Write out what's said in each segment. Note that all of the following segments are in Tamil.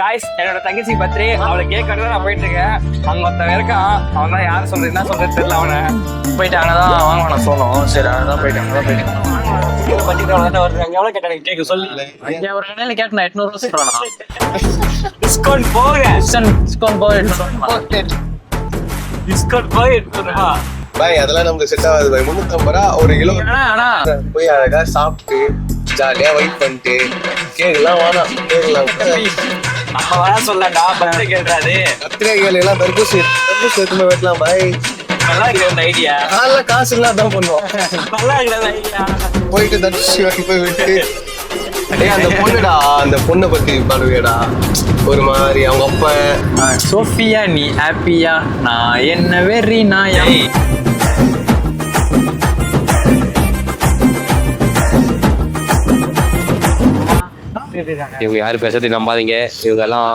காய்ஸ் என்னோட தங்கச்சி பர்த்டே அவளை கேக் கட்டு நான் போயிட்டு இருக்கேன். அங்க ஒருத்தன் இருக்கான். அவன் தான் யார் சொல்றது என்ன சொல்றது தெரியல அவனை. போயிட்டு அங்கதான் வாங்க நான் சொன்னோம். சரி அங்கதான் போயிட்டு அங்கதான் போயிட்டு எவ்வளவு கேட்டாங்க? கேக்கு சொல்லி. இங்க ஒரு கடையில கேட்டேன் எட்நூறு ரூபா சொல்றானா. டிஸ்கவுண்ட் போக டிஸ்கவுண்ட் போக எட்நூறு டிஸ்கவுண்ட் போக பாய் அதெல்லாம் நமக்கு செட் ஆகாது பாய். முன்னூத்தம்பது ரூபா ஒரு கிலோ. போய் அழகா சாப்பிட்டு ஜாலியா வெயிட் பண்ணிட்டு கேக்கலாம் வேணாம் கேக்கலாம் நம்ம வர சொல்லடா பர்த்டே கேட்டாரு பத்திரிகை கேள் எல்லாம் தர்பூசி தர்பூசி எடுத்து போய் வெட்டலாம் பாய். நல்லா இருக்கு அந்த ஐடியா காலைல காசு இல்லாம தான் பண்ணுவோம். நல்லா இருக்கு அந்த ஐடியா போயிட்டு தர்பூசி வாங்கி போய் விட்டு டேய் அந்த பொண்ணுடா அந்த பொண்ணை பத்தி பாடுவேடா ஒரு மாதிரி அவங்க அப்பா. சோஃபியா நீ ஹாப்பியா நான் என்ன வெறி நான் இவங்க யாரும் பேசுறது நம்பாதீங்க. இவங்க எல்லாம்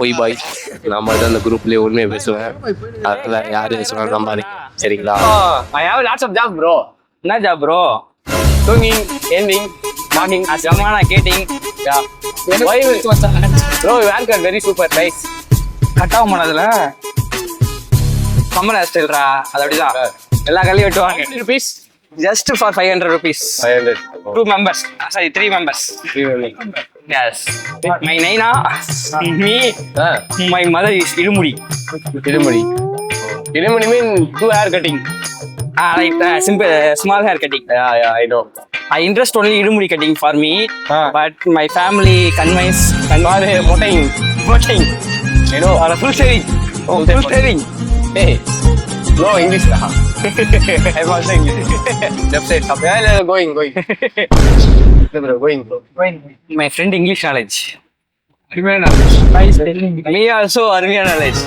பொய் பாய். நான் மட்டும் அந்த குரூப்லயே உண்மையை பேசுவேன். அதனால யாரு சொன்னாலும் நம்பாதீங்க. சரிங்களா? I have lots of jobs, bro. என்ன ஜாப் ப்ரோ தூங்கிங் எண்டிங் மார்னிங் ஜமான கேட்டிங் யா bro van car very super nice cut ஆக மாட்டதுல கமல் ஹேர் ஸ்டைல்ரா அது அப்படிதான். எல்லா கல்லையும் வெட்டுவாங்க. Rupees just for five hundred rupees two members sorry three members yes my Naina me my mother is இருமுடி திருமணி திருமணி mean two hair cutting Ah, like uh, simple, uh, small hair cutting. Yeah, yeah, I know. I interest only idumudi cutting for me, Ah. but my family convince, convince motting, motting. You know, Or Oh. I'm also English. Left side, stop. Yeah, yeah, going, going. Bro, going, bro. my friend English knowledge. Me also Armenia knowledge.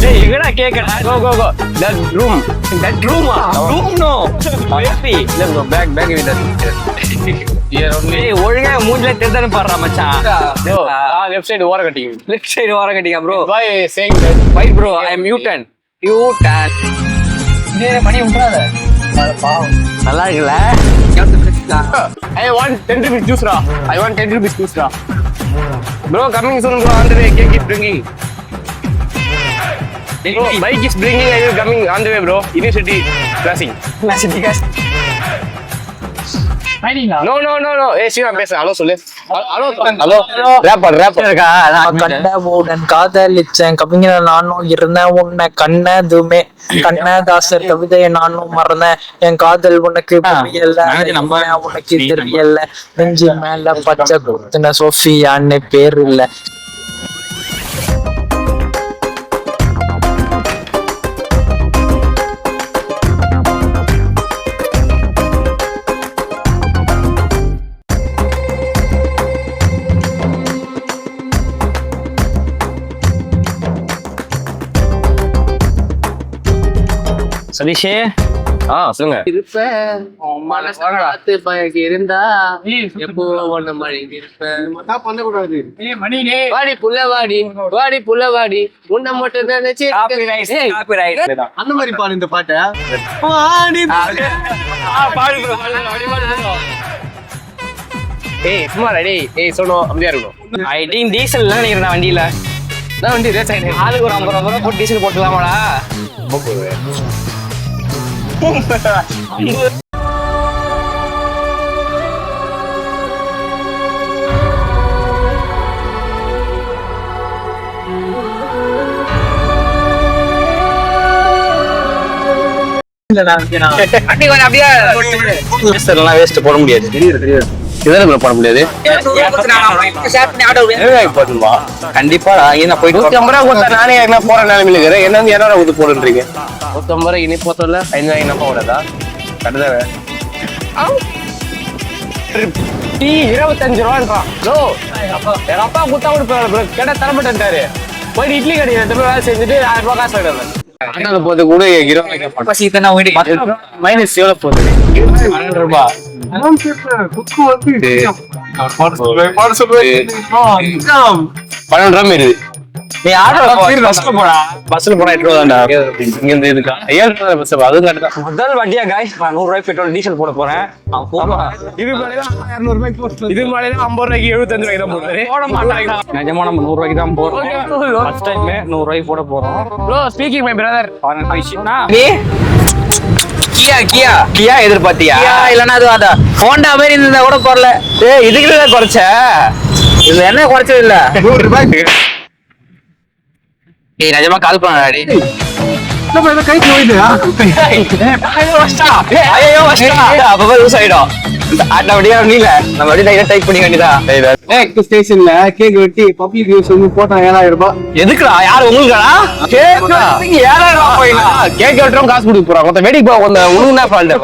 Hey, you gonna cake Go, go, go. That room. That room, ah? Room no. Baby. Let bro, back, back with that. Here only. Hey, ஒழுங்கா மூஞ்சில தெரிதானே பாடுறா மச்சான் ah, left side over cutting. Left side வர கட்டிங்க bro Why saying that? Why bro? I am mutant. Mutant. பண்ணி விட்டுறாத நல்லா இருக்குல்ல I want 10 rupees juice ra. I want 10 rupees juice ra. Bro, coming soon bro, on the way, cake is bringing. Bro, bike is bringing, I will coming on the way bro. பேச. ஹலோ சொல்லு. ஹலோ ஹலோ இருக்கா? நான் கண்டவுடன் காதலிச்சேன். கவிஞர் நானும் இருந்தேன். உன்னை கண்ணதுமே கண்ணதாசர் கவிதையை நானும் மறந்தேன். என் காதல் உனக்கு புரியல. நான் உனக்கு தெரியல. நெஞ்சு மேல பச்சை குத்துன சோஃபியான்னு பேர் இல்ல. சதீஷே? ஆ சொல்லுங்க. இருந்தா எப்போ ஒண்ணு இருப்பேன் பண்ணக்கூடாது. வாடி புள்ள வாடி. வாடி புள்ள வாடி. உன்னை மட்டும் நினைச்சு காப்பிரைட் காப்பிரைட் அந்த மாதிரி பாடு இந்த பாட்டை. பாடு பாடு ஏய் சும்மா ரெடி ஏய் சொன்னோம் அமைதியா இருக்கணும். ஐ திங்க் டீசல் இல்ல நினைக்கிறேன் நான் வண்டியில. நான் வண்டி ஆளுக்கு ஒரு ஐம்பது ரூபா போட்டு டீசல் போட்டுலாமாடா போட முடியாது இதெல்லாம் பண்ண முடியாது கண்டிப்பா நான் போயிட்டு நானே என்ன போற நிலைமையில இருக்கிறேன். என்ன வந்து இரநூறு ஊத்து போடுன்றீங்க? ரூபாய் இனி போத்தல ஐநூறு என்ன போடாதா கட்டுதானே டீ இருபத்தஞ்சு ரூபான்றான் ப்ரோ எங்க அப்பா குத்தா கொடுப்பாரு ப்ரோ கேட்டா தரப்பட்டாரு போயிட்டு இட்லி கடை ரெண்டு பேரும் வேலை செஞ்சுட்டு ஆயிரம் ரூபாய் காசு போது கூட இருபது மைனஸ் எவ்வளவு போகுது பன்னெண்டு ரூபாய் பன்னெண்டு ரூபா மாரி நீ ஆட்டோ பஸ்ல போடா. பஸ்ல போனா எட்டு இங்க இருந்து இதுக்கா ஏழு ரூபா பஸ் அதுவும் கரெக்ட் தான் முதல் வண்டியா காய்ஸ் நான் நூறு ரூபாய் பெட்ரோல் டீசல் போட போறேன். இது மேலே இது மேலே ஐம்பது ரூபாய்க்கு எழுபத்தஞ்சு ரூபாய்க்கு தான் போடுறாரு போட மாட்டாங்க நிஜமா நம்ம நூறு ரூபாய்க்கு தான் போறோம். ஃபர்ஸ்ட் டைம் நூறு ரூபாய்க்கு போட போறோம். ப்ரோ ஸ்பீக்கிங் மை பிரதர் கியா கியா. கியா எதிர்பார்த்தியா? கியா இல்லனா அது அந்த ஹோண்டா மாதிரி இருந்தா கூட பரல ஏய் இதுக்கு தான் குறைச்ச? இதுல என்ன குறைச்சது இல்ல? நூறு ரூபாய்க்கு ஏய் நிஜமா கால் பண்ணாடி கைக்கு போயிடுயா ஐயோ அப்பவே யூஸ் ஆயிடும். ஆட்ட அப்படியே நீல நம்ம அப்படியே டைரக்ட் டைப் பண்ணி வேண்டியதா? ஸ்டேஷன்ல கேக் வெட்டி பப்ளிக் யூஸ் வந்து போட்டா ஏழாயிரம் ரூபாய். எதுக்குடா? யார் உங்களுக்காடா? கேக் ரூபாய் கேக் வெட்டுறோம் காசு கொடுக்க போறாங்க. மொத்த வெடிக்கு கொஞ்சம் உனக்கு ஃபால்ட்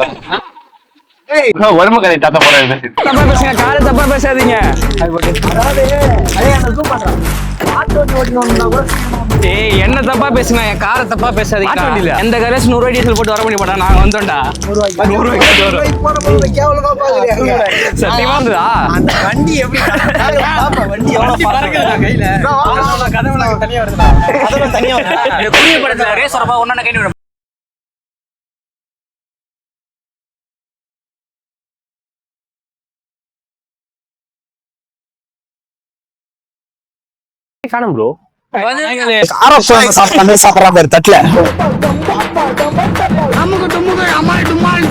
உடம்பு கதை தாத்தா போறாரு தப்பா பேசுங்க காரை தப்பா பேசாதீங்க. ஏய் என்ன தப்பா பேசுங்க என் காரை தப்பா பேசாதீங்க எந்த கரேஸ் நூறு ரூபாய் டீசல் போட்டு வர பண்ணி போட்டா நாங்க வந்தோம்டா. நூறு வரும். சத்தியமா வந்துதா? வண்டி எப்படி வண்டி புரிய படத்துல ரேஸ் வரப்பா ஒன்னு கை காணும் ப்ரோ சாப்பிட்டு சாப்பிடற மாதிரி தட்டுல. டும்மாள்